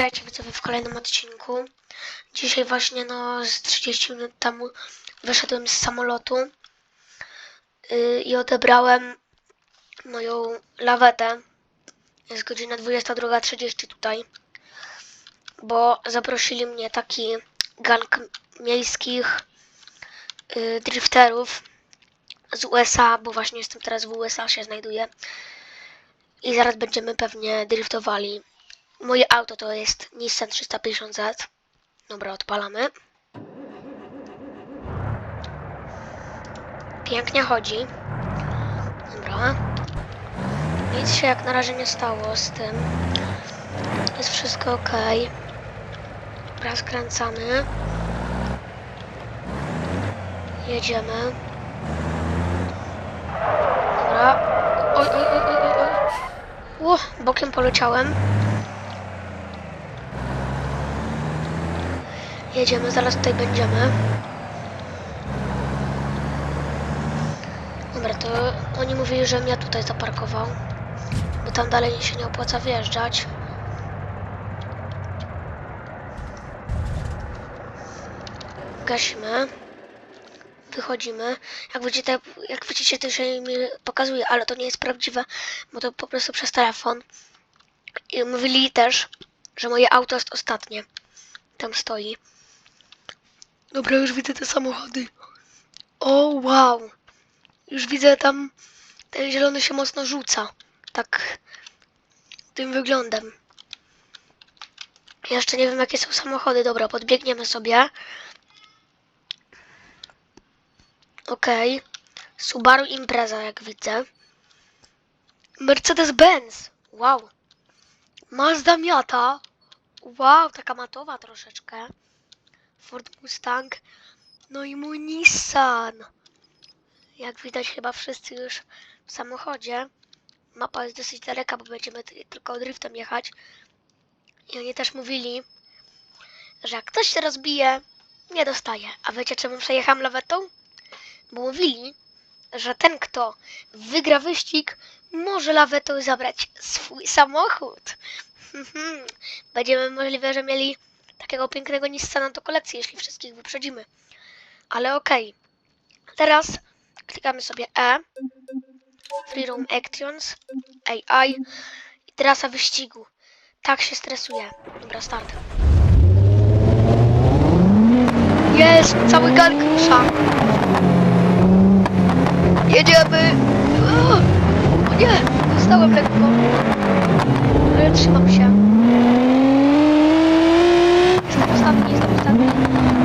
Witajcie widzowie w kolejnym odcinku. Dzisiaj właśnie no z 30 minut temu wyszedłem z samolotu yy, i odebrałem moją lawetę. Jest godzina 22.30 tutaj, bo zaprosili mnie taki gang miejskich yy, drifterów z USA, bo właśnie jestem teraz w USA się znajduję. I zaraz będziemy pewnie driftowali Moje auto to jest Nissan 350Z. Dobra, odpalamy. Pięknie chodzi. Dobra. Nic się jak na razie nie stało z tym. Jest wszystko ok. Dobra, skręcamy. Jedziemy. Dobra. Oj, oj, oj, oj, oj. Ło, bokiem poleciałem. Jedziemy, zaraz tutaj będziemy. Dobra, to oni mówili, żebym ja tutaj zaparkował. Bo tam dalej się nie opłaca wjeżdżać. Gasimy. Wychodzimy. Jak widzicie, jak widzicie to się mi pokazuje, ale to nie jest prawdziwe, bo to po prostu przez telefon. I mówili też, że moje auto jest ostatnie. Tam stoi. Dobra, już widzę te samochody. O, wow. Już widzę tam, ten zielony się mocno rzuca. Tak, tym wyglądem. Jeszcze nie wiem, jakie są samochody. Dobra, podbiegniemy sobie. Okej. Subaru Impreza, jak widzę. Mercedes-Benz. Wow. Mazda Miata. Wow, taka matowa troszeczkę. Ford Mustang. No i mój Nissan. Jak widać chyba wszyscy już w samochodzie. Mapa jest dosyć daleka, bo będziemy ty- tylko driftem jechać. I oni też mówili, że jak ktoś się rozbije, nie dostaje. A wiecie czemu przejechałam lawetą? Bo mówili, że ten kto wygra wyścig, może lawetą zabrać swój samochód. Będziemy możliwe, że mieli takiego pięknego Nissana do kolekcji, jeśli wszystkich wyprzedzimy. Ale okej. Teraz klikamy sobie E. Free Roam Actions. AI. I trasa wyścigu. Tak się stresuje. Dobra, start. Jest! Cały gang rusza. Jedziemy! O, nie! Dostałem lekko. Ale trzymam się. Jestem ostatni, jestem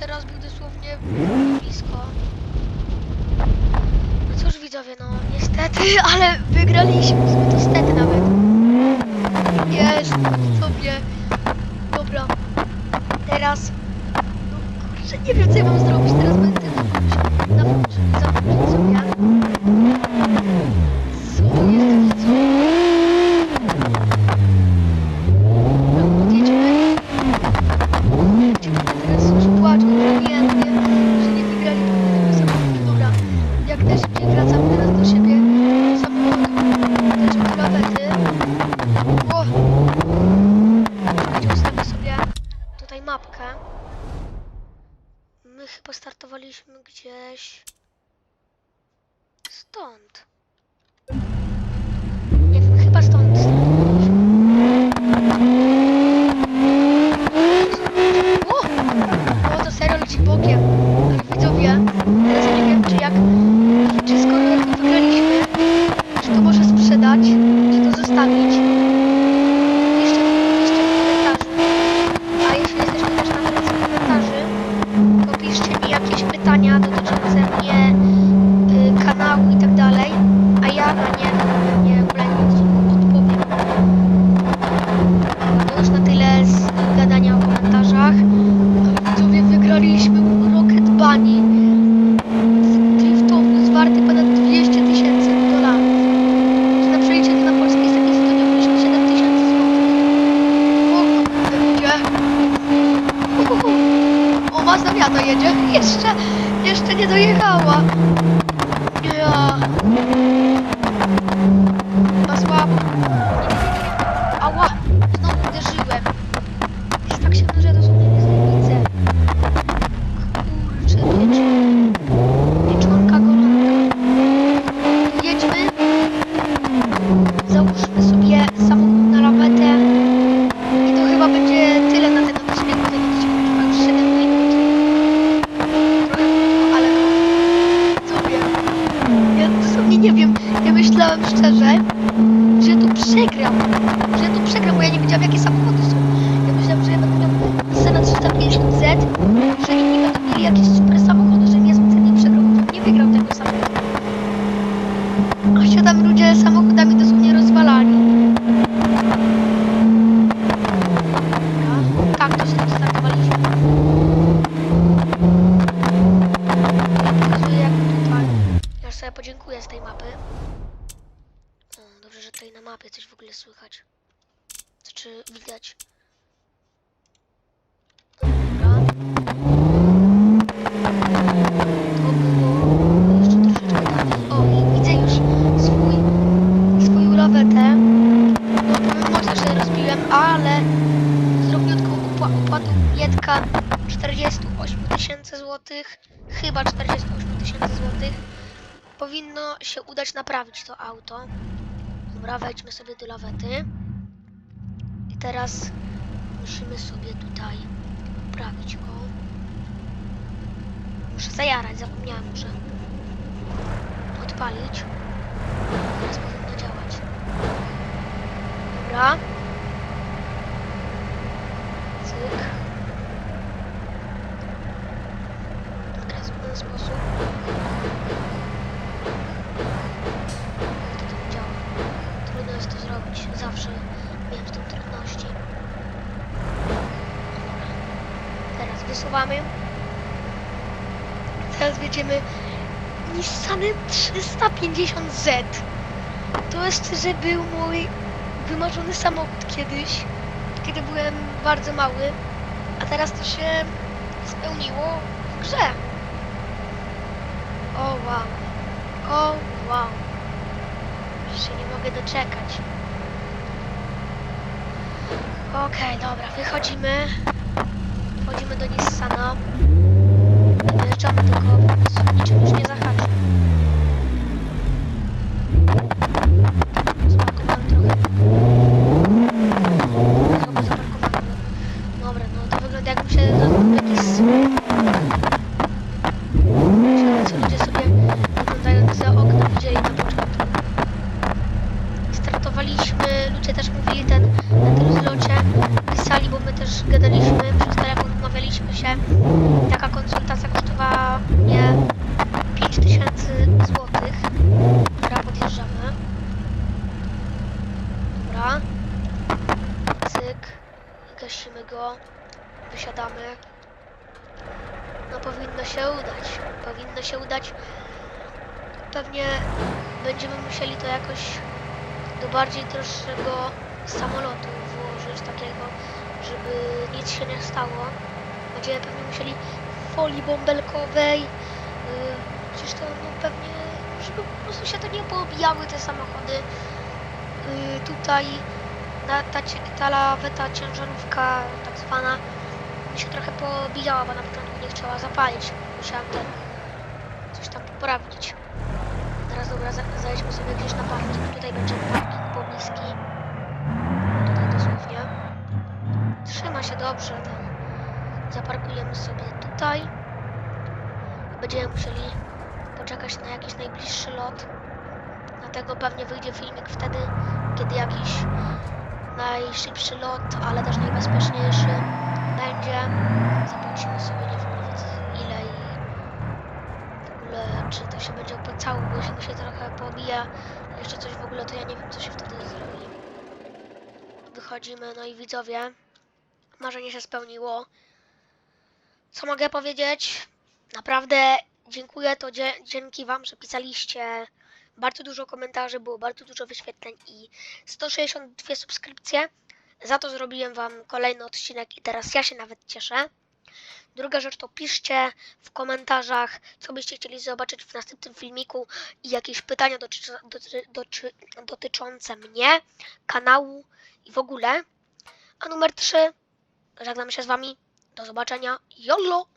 był dosłownie blisko. No cóż widzowie, no niestety, ale wygraliśmy, to stety nawet. Jest, sobie. Dobra. Teraz, no kurczę, nie wiem co ja mam zrobić, teraz będę zawrócić, zawrócić sobie. Co jest widzowie? Dobra, odjedziemy. Dziewczyny teraz już płaczą zamiennie, że nie wygrali tego samochodu. Dobra, jak najszybciej wracam teraz do siebie do samochodu. Lecimy do lawety. O! Czekajcie, ustawię sobie tutaj mapkę. My chyba startowaliśmy gdzieś stąd. Nie wiem, chyba stąd startowaliśmy. O! O, to serio leci bokiem. Ale widzowie, teraz ja nie wiem, czy jak, czy skoro jak wygraliśmy, czy to może sprzedać, czy to zostawić. Jeszcze, jeszcze w komentarzu. A jeśli jesteśmy też na drodze komentarzy, to piszcie mi jakieś pytania dotyczące mnie, y, kanału i tak dalej, a ja na nie, na nie ulegnie odpowiem. To już na tyle z gadania o komentarzach. Widzowie, wygraliśmy Rocket Bunny z driftowóz warty ponad 200 tysięcy dolarów. Czy na przeliczenie na polskie jest takie 197 tysięcy złotych. O kurde, ludzie. Uhuhu. O, Mazda Miata jedzie. Jeszcze, jeszcze nie dojechała. Ja. Na słabo. Ała, znowu uderzyłem. Jest tak się że dosłownie nie widzę. Kurczę, piecz... pieczonka golonka. Jedźmy. Załóżmy sobie samochód na lawetę. I to chyba będzie tyle na ten odcinek, bo ten odcinek trwa już 7 minut. Trochę krótko, ale no. Co wiem. Ja dosłownie nie wiem. Ja myślałem szczerze, że tu przegram. Że tu przegram, bo ja nie wiedziałam jakie samochody są. Ja myślałem, że ja będę miał Senat 350Z, że inni będą mieli jakieś super samochody, że nie specjalnie przegrał, bo nie wygrał tego samochodu. A się tam ludzie samochodami dosłownie rozwalali. Dobra, tak to się tam startowaliśmy. Pokazuję jak tutaj. Ja sobie podziękuję z tej mapy. O, dobrze, że tutaj na mapie coś w ogóle słychać. Czy widać. O, i widzę już swój, swoją lawetę. No, powiem mocno, że rozbiłem, ale drobniutką opła- opłatą biedka 48 tysięcy złotych, chyba 48 tysięcy złotych, powinno się udać naprawić to auto. Dobra, wejdźmy sobie do lawety. I teraz musimy sobie tutaj poprawić go. Muszę zajarać, zapomniałem, muszę odpalić. Teraz powinno działać. Dobra. Cyk. Teraz w ten sposób. Jak to tam działa? Zawsze miałem z tym trudności. Teraz wysuwamy. Teraz będziemy Nissanem 350Z. To że był mój wymarzony samochód kiedyś, kiedy byłem bardzo mały, a teraz to się spełniło w grze. O wow. O wow. Już się nie mogę doczekać. Okej, dobra, wychodzimy. Wchodzimy do Nissana. Do koło, niczym już nie zahaczy. Zaparkowałem trochę. Chyba zaparkowałem. Dobra, no to wygląda jakby się zamknął jakiś... Co ludzie sobie wyglądając za okna widzieli na początku. Startowaliśmy, ludzie też mówili ten na tym zlocie, pisali, bo my też gadaliśmy, przez telefon rozmawialiśmy umówialiśmy się. Taka konsultacja kosztowała mnie 5000 złotych. Dobra, podjeżdżamy. Dobra. Cyk. Gasimy go. Wysiadamy. No powinno się udać. Powinno się udać. Pewnie będziemy musieli to jakoś do bardziej droższego samolotu włożyć, takiego, żeby nic się nie stało. Będziemy pewnie musieli folii bąbelkowej, yy, gdzieś to no pewnie, żeby po prostu się to nie poobijały te samochody. Yy, tutaj ta, cie- ta laweta ciężarówka tak zwana mi się trochę pobijała, bo na początku nie chciała zapalić. Musiałam ten coś tam poprawić. Teraz dobra, za- zajedźmy sobie gdzieś na parking. Tutaj będzie parking pobliski. Tutaj dosłownie. Trzyma się dobrze ten. Zaparkujemy sobie tutaj. Będziemy musieli poczekać na jakiś najbliższy lot. Dlatego pewnie wyjdzie filmik wtedy, kiedy jakiś najszybszy lot, ale też najbezpieczniejszy będzie. Zapłacimy sobie nie wiem nawet ile i w ogóle czy to się będzie opłacało, bo jeśli się trochę pobija, jeszcze coś w ogóle, to ja nie wiem co się wtedy zrobi. Wychodzimy, no i widzowie, marzenie się spełniło. Co mogę powiedzieć? Naprawdę dziękuję, to dzięki Wam, że pisaliście bardzo dużo komentarzy, było bardzo dużo wyświetleń i 162 subskrypcje. Za to zrobiłem Wam kolejny odcinek i teraz ja się nawet cieszę. Druga rzecz to piszcie w komentarzach, co byście chcieli zobaczyć w następnym filmiku i jakieś pytania dotyczące mnie, kanału i w ogóle. A numer 3, żegnam się z Wami. Do zobaczenia. YOLO!